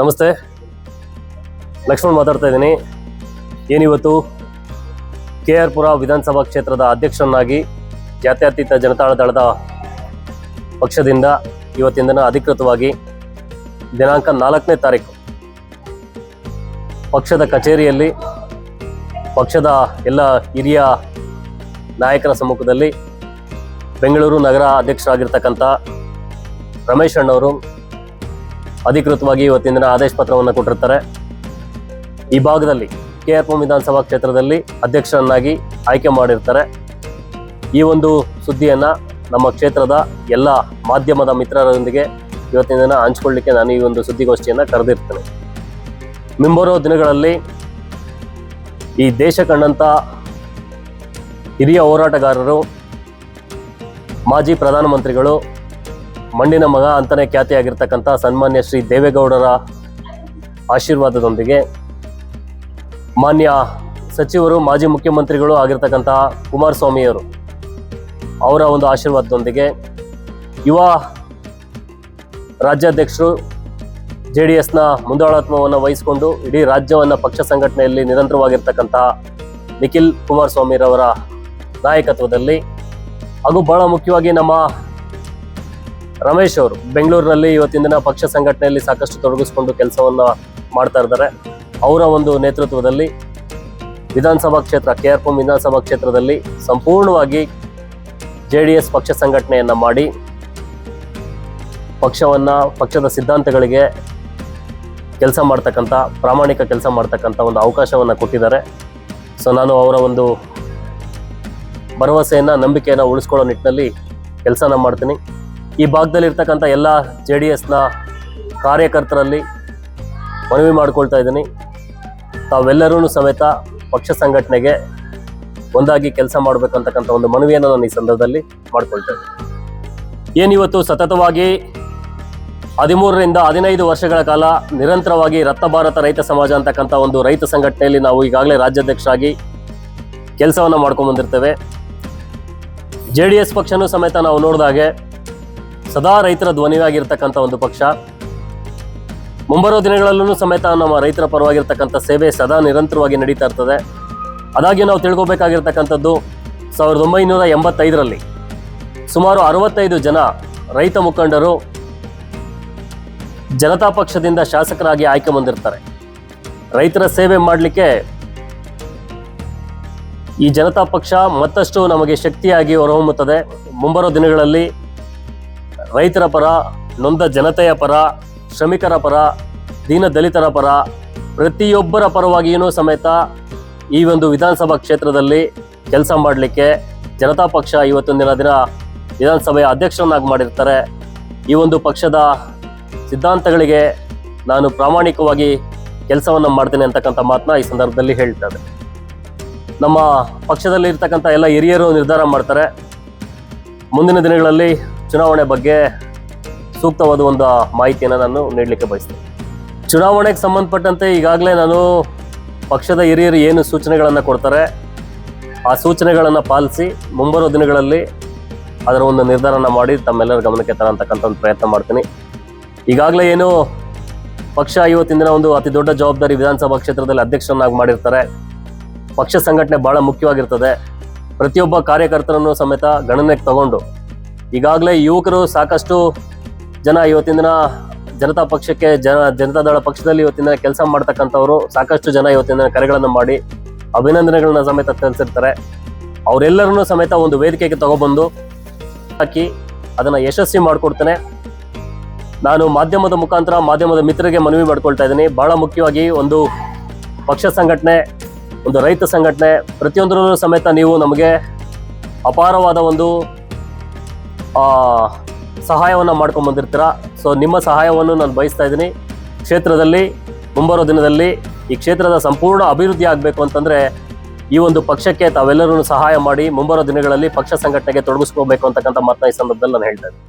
ನಮಸ್ತೆ. ಲಕ್ಷ್ಮಣ್ ಮಾತಾಡ್ತಾ ಇದ್ದೀನಿ. ಏನಿವತ್ತು? ಕೆ ಆರ್ ಪುರ ವಿಧಾನಸಭಾ ಕ್ಷೇತ್ರದ ಅಧ್ಯಕ್ಷರನ್ನಾಗಿ ಜಾತ್ಯತೀತ ಜನತಾಳದಳದ ಪಕ್ಷದಿಂದ ಇವತ್ತಿನ ದಿನ ಅಧಿಕೃತವಾಗಿ ದಿನಾಂಕ ನಾಲ್ಕನೇ ತಾರೀಕು ಪಕ್ಷದ ಕಚೇರಿಯಲ್ಲಿ ಪಕ್ಷದ ಎಲ್ಲ ಹಿರಿಯ ನಾಯಕರ ಸಮ್ಮುಖದಲ್ಲಿ ಬೆಂಗಳೂರು ನಗರ ಅಧ್ಯಕ್ಷರಾಗಿರ್ತಕ್ಕಂಥ ರಮೇಶ್ ಅಣ್ಣವರು ಅಧಿಕೃತವಾಗಿ ಇವತ್ತಿನ ದಿನ ಆದೇಶ ಪತ್ರವನ್ನು ಕೊಟ್ಟಿರ್ತಾರೆ. ಈ ಭಾಗದಲ್ಲಿ ಕೆ ಆರ್ ಪುರಂ ವಿಧಾನಸಭಾ ಕ್ಷೇತ್ರದಲ್ಲಿ ಅಧ್ಯಕ್ಷರನ್ನಾಗಿ ಆಯ್ಕೆ ಮಾಡಿರ್ತಾರೆ. ಈ ಒಂದು ಸುದ್ದಿಯನ್ನು ನಮ್ಮ ಕ್ಷೇತ್ರದ ಎಲ್ಲ ಮಾಧ್ಯಮದ ಮಿತ್ರರೊಂದಿಗೆ ಇವತ್ತಿನ ದಿನ ಹಂಚ್ಕೊಳ್ಳಿಕ್ಕೆ ನಾನು ಈ ಒಂದು ಸುದ್ದಿಗೋಷ್ಠಿಯನ್ನು ಕರೆದಿರ್ತೇನೆ. ಮುಂಬರುವ ದಿನಗಳಲ್ಲಿ ಈ ದೇಶ ಕಂಡಂಥ ಹಿರಿಯ ಹೋರಾಟಗಾರರು, ಮಾಜಿ ಪ್ರಧಾನಮಂತ್ರಿಗಳು ಮಣ್ಣಿನ ಮಗ ಅಂತಲೇ ಖ್ಯಾತಿಯಾಗಿರ್ತಕ್ಕಂಥ ಸನ್ಮಾನ್ಯ ಶ್ರೀ ದೇವೇಗೌಡರ ಆಶೀರ್ವಾದದೊಂದಿಗೆ ಮಾನ್ಯ ಸಚಿವರು, ಮಾಜಿ ಮುಖ್ಯಮಂತ್ರಿಗಳು ಆಗಿರ್ತಕ್ಕಂತಹ ಕುಮಾರಸ್ವಾಮಿಯವರು ಅವರ ಒಂದು ಆಶೀರ್ವಾದದೊಂದಿಗೆ ಯುವ ರಾಜ್ಯಾಧ್ಯಕ್ಷರು ಜೆ ಡಿ ಎಸ್ನ ಮುಂದಾಳತ್ವವನ್ನು ವಹಿಸಿಕೊಂಡು ಇಡೀ ರಾಜ್ಯವನ್ನು ಪಕ್ಷ ಸಂಘಟನೆಯಲ್ಲಿ ನಿರಂತರವಾಗಿರ್ತಕ್ಕಂತಹ ನಿಖಿಲ್ ಕುಮಾರಸ್ವಾಮಿರವರ ನಾಯಕತ್ವದಲ್ಲಿ ಹಾಗೂ ಬಹಳ ಮುಖ್ಯವಾಗಿ ನಮ್ಮ ರಮೇಶ್ ಅವರು ಬೆಂಗಳೂರಿನಲ್ಲಿ ಇವತ್ತಿನ ದಿನ ಪಕ್ಷ ಸಂಘಟನೆಯಲ್ಲಿ ಸಾಕಷ್ಟು ತೊಡಗಿಸ್ಕೊಂಡು ಕೆಲಸವನ್ನ ಮಾಡ್ತಾ ಇದ್ದಾರೆ. ಅವರ ಒಂದು ನೇತೃತ್ವದಲ್ಲಿ ವಿಧಾನಸಭಾ ಕ್ಷೇತ್ರ, ಕೆ ಆರ್ ಪಂ ವಿಧಾನಸಭಾ ಕ್ಷೇತ್ರದಲ್ಲಿ ಸಂಪೂರ್ಣವಾಗಿ ಜೆ ಡಿ ಎಸ್ ಪಕ್ಷ ಸಂಘಟನೆಯನ್ನ ಮಾಡಿ, ಪಕ್ಷವನ್ನ, ಪಕ್ಷದ ಸಿದ್ಧಾಂತಗಳಿಗೆ ಕೆಲಸ ಮಾಡ್ತಕ್ಕಂಥ, ಪ್ರಾಮಾಣಿಕ ಕೆಲಸ ಮಾಡ್ತಕ್ಕಂಥ ಒಂದು ಅವಕಾಶವನ್ನು ಕೊಟ್ಟಿದ್ದಾರೆ. ಸೊ ನಾನು ಅವರ ಒಂದು ಭರವಸೆಯನ್ನು, ನಂಬಿಕೆಯನ್ನು ಉಳಿಸ್ಕೊಳ್ಳೋ ನಿಟ್ಟಿನಲ್ಲಿ ಕೆಲಸನ ಮಾಡ್ತೀನಿ. ಈ ಭಾಗದಲ್ಲಿ ಇರ್ತಕ್ಕಂಥ ಎಲ್ಲ ಜೆ ಡಿ ಎಸ್ನ ಕಾರ್ಯಕರ್ತರಲ್ಲಿ ಮನವಿ ಮಾಡ್ಕೊಳ್ತಾ ಇದ್ದೀನಿ. ತಾವೆಲ್ಲರೂ ಸಮೇತ ಪಕ್ಷ ಸಂಘಟನೆಗೆ ಒಂದಾಗಿ ಕೆಲಸ ಮಾಡಬೇಕಂತಕ್ಕಂಥ ಒಂದು ಮನವಿಯನ್ನು ನಾನು ಈ ಸಂದರ್ಭದಲ್ಲಿ ಮಾಡ್ಕೊಳ್ತಾ ಇದ್ದೀನಿ. ಏನಿವತ್ತು ಸತತವಾಗಿ ಹದಿಮೂರರಿಂದ ಹದಿನೈದು ವರ್ಷಗಳ ಕಾಲ ನಿರಂತರವಾಗಿ ರತ್ನ ಭಾರತ ರೈತ ಸಮಾಜ ಅಂತಕ್ಕಂಥ ಒಂದು ರೈತ ಸಂಘಟನೆಯಲ್ಲಿ ನಾವು ಈಗಾಗಲೇ ರಾಜ್ಯಾಧ್ಯಕ್ಷರಾಗಿ ಕೆಲಸವನ್ನು ಮಾಡ್ಕೊಂಡ್ಬಂದಿರ್ತೇವೆ ಜೆ ಡಿ ಎಸ್ ಪಕ್ಷನೂ ಸಮೇತ ನಾವು ನೋಡಿದಾಗೆ ಸದಾ ರೈತರ ಧ್ವನಿಯಾಗಿರ್ತಕ್ಕಂಥ ಒಂದು ಪಕ್ಷ. ಮುಂಬರುವ ದಿನಗಳಲ್ಲೂ ಸಮೇತ ನಮ್ಮ ರೈತರ ಪರವಾಗಿರ್ತಕ್ಕಂಥ ಸೇವೆ ಸದಾ ನಿರಂತರವಾಗಿ ನಡೀತಾ ಇರ್ತದೆ. ಅದಾಗಿ ನಾವು ತಿಳ್ಕೊಬೇಕಾಗಿರ್ತಕ್ಕಂಥದ್ದು ಸಾವಿರದ ಒಂಬೈನೂರ ಎಂಬತ್ತೈದರಲ್ಲಿ ಸುಮಾರು ಅರವತ್ತೈದು ಜನ ರೈತ ಮುಖಂಡರು ಜನತಾ ಪಕ್ಷದಿಂದ ಶಾಸಕರಾಗಿ ಆಯ್ಕೆ ಬಂದಿರ್ತಾರೆ. ರೈತರ ಸೇವೆ ಮಾಡಲಿಕ್ಕೆ ಈ ಜನತಾ ಪಕ್ಷ ಮತ್ತಷ್ಟು ನಮಗೆ ಶಕ್ತಿಯಾಗಿ ಹೊರಹೊಮ್ಮುತ್ತದೆ. ಮುಂಬರುವ ದಿನಗಳಲ್ಲಿ ರೈತರ ಪರ, ನೊಂದ ಜನತೆಯ ಪರ, ಶ್ರಮಿಕರ ಪರ, ದೀನ ದಲಿತರ ಪರ, ಪ್ರತಿಯೊಬ್ಬರ ಪರವಾಗಿಯೂ ಸಮೇತ ಈ ಒಂದು ವಿಧಾನಸಭಾ ಕ್ಷೇತ್ರದಲ್ಲಿ ಕೆಲಸ ಮಾಡಲಿಕ್ಕೆ ಜನತಾ ಪಕ್ಷ ಇವತ್ತೊಂದಿನ ದಿನ ವಿಧಾನಸಭೆಯ ಅಧ್ಯಕ್ಷರನ್ನಾಗಿ ಮಾಡಿರ್ತಾರೆ. ಈ ಒಂದು ಪಕ್ಷದ ಸಿದ್ಧಾಂತಗಳಿಗೆ ನಾನು ಪ್ರಾಮಾಣಿಕವಾಗಿ ಕೆಲಸವನ್ನು ಮಾಡ್ತೇನೆ ಅಂತಕ್ಕಂಥ ಮಾತನ್ನ ಈ ಸಂದರ್ಭದಲ್ಲಿ ಹೇಳ್ತಾರೆ ನಮ್ಮ ಪಕ್ಷದಲ್ಲಿ ಇರ್ತಕ್ಕಂಥ ಎಲ್ಲ ಹಿರಿಯರು ನಿರ್ಧಾರ ಮಾಡ್ತಾರೆ. ಮುಂದಿನ ದಿನಗಳಲ್ಲಿ ಚುನಾವಣೆ ಬಗ್ಗೆ ಸೂಕ್ತವಾದ ಒಂದು ಮಾಹಿತಿಯನ್ನು ನಾನು ನೀಡಲಿಕ್ಕೆ ಬಯಸ್ತೇನೆ. ಚುನಾವಣೆಗೆ ಸಂಬಂಧಪಟ್ಟಂತೆ ಈಗಾಗಲೇ ನಾನು ಪಕ್ಷದ ಹಿರಿಯರು ಏನು ಸೂಚನೆಗಳನ್ನು ಕೊಡ್ತಾರೆ, ಆ ಸೂಚನೆಗಳನ್ನು ಪಾಲಿಸಿ ಮುಂಬರುವ ದಿನಗಳಲ್ಲಿ ಅದರ ಒಂದು ನಿರ್ಧಾರನ ಮಾಡಿ ತಮ್ಮೆಲ್ಲರ ಗಮನಕ್ಕೆ ತರಂತಕ್ಕಂಥ ಒಂದು ಪ್ರಯತ್ನ ಮಾಡ್ತೀನಿ. ಈಗಾಗಲೇ ಏನು ಪಕ್ಷ ಇವತ್ತಿನ ದಿನ ಒಂದು ಅತಿ ದೊಡ್ಡ ಜವಾಬ್ದಾರಿ ವಿಧಾನಸಭಾ ಕ್ಷೇತ್ರದಲ್ಲಿ ಅಧ್ಯಕ್ಷರನ್ನಾಗಿ ಮಾಡಿರ್ತಾರೆ. ಪಕ್ಷ ಸಂಘಟನೆ ಭಾಳ ಮುಖ್ಯವಾಗಿರ್ತದೆ. ಪ್ರತಿಯೊಬ್ಬ ಕಾರ್ಯಕರ್ತರನ್ನು ಸಮೇತ ಗಣನೆಗೆ ತಗೊಂಡು ಈಗಾಗಲೇ ಯುವಕರು ಸಾಕಷ್ಟು ಜನ ಇವತ್ತಿನ ದಿನ ಜನತಾ ಪಕ್ಷಕ್ಕೆ ಜನ ಜನತಾ ದಳ ಪಕ್ಷದಲ್ಲಿ ಇವತ್ತಿನ ಕೆಲಸ ಮಾಡ್ತಕ್ಕಂಥವ್ರು ಸಾಕಷ್ಟು ಜನ ಇವತ್ತಿನ ದಿನ ಕರೆಗಳನ್ನು ಮಾಡಿ ಅಭಿನಂದನೆಗಳನ್ನ ಸಮೇತ ತಿಳಿಸಿರ್ತಾರೆ. ಅವರೆಲ್ಲರನ್ನೂ ಸಮೇತ ಒಂದು ವೇದಿಕೆಗೆ ತಗೊಬಂದು ಹಾಕಿ ಅದನ್ನು ಯಶಸ್ವಿ ಮಾಡಿಕೊಡ್ತೇನೆ. ನಾನು ಮಾಧ್ಯಮದ ಮುಖಾಂತರ ಮಾಧ್ಯಮದ ಮಿತ್ರರಿಗೆ ಮನವಿ ಮಾಡ್ಕೊಳ್ತಾ ಇದ್ದೀನಿ. ಬಹಳ ಮುಖ್ಯವಾಗಿ ಒಂದು ಪಕ್ಷ ಸಂಘಟನೆ, ಒಂದು ರೈತ ಸಂಘಟನೆ, ಪ್ರತಿಯೊಂದರಲ್ಲೂ ಸಮೇತ ನೀವು ನಮಗೆ ಅಪಾರವಾದ ಒಂದು ಸಹಾಯವನ್ನು ಮಾಡ್ಕೊಂಡು ಬಂದಿರ್ತೀರ? ಸೊ ನಿಮ್ಮ ಸಹಾಯವನ್ನು ನಾನು ಬಯಸ್ತಾ ಇದ್ದೀನಿ. ಕ್ಷೇತ್ರದಲ್ಲಿ ಮುಂಬರೋ ದಿನದಲ್ಲಿ ಈ ಕ್ಷೇತ್ರದ ಸಂಪೂರ್ಣ ಅಭಿವೃದ್ಧಿ ಆಗಬೇಕು ಅಂತಂದರೆ ಈ ಒಂದು ಪಕ್ಷಕ್ಕೆ ತಾವೆಲ್ಲರೂ ಸಹಾಯ ಮಾಡಿ ಮುಂಬರೋ ದಿನಗಳಲ್ಲಿ ಪಕ್ಷ ಸಂಘಟನೆಗೆ ತೊಡಗಿಸ್ಕೋಬೇಕು ಅಂತಕ್ಕಂಥ ಮಾತನ್ನ ಈ ಸಂದರ್ಭದಲ್ಲಿ ನಾನು ಹೇಳ್ತಾ ಇದ್ದೀನಿ.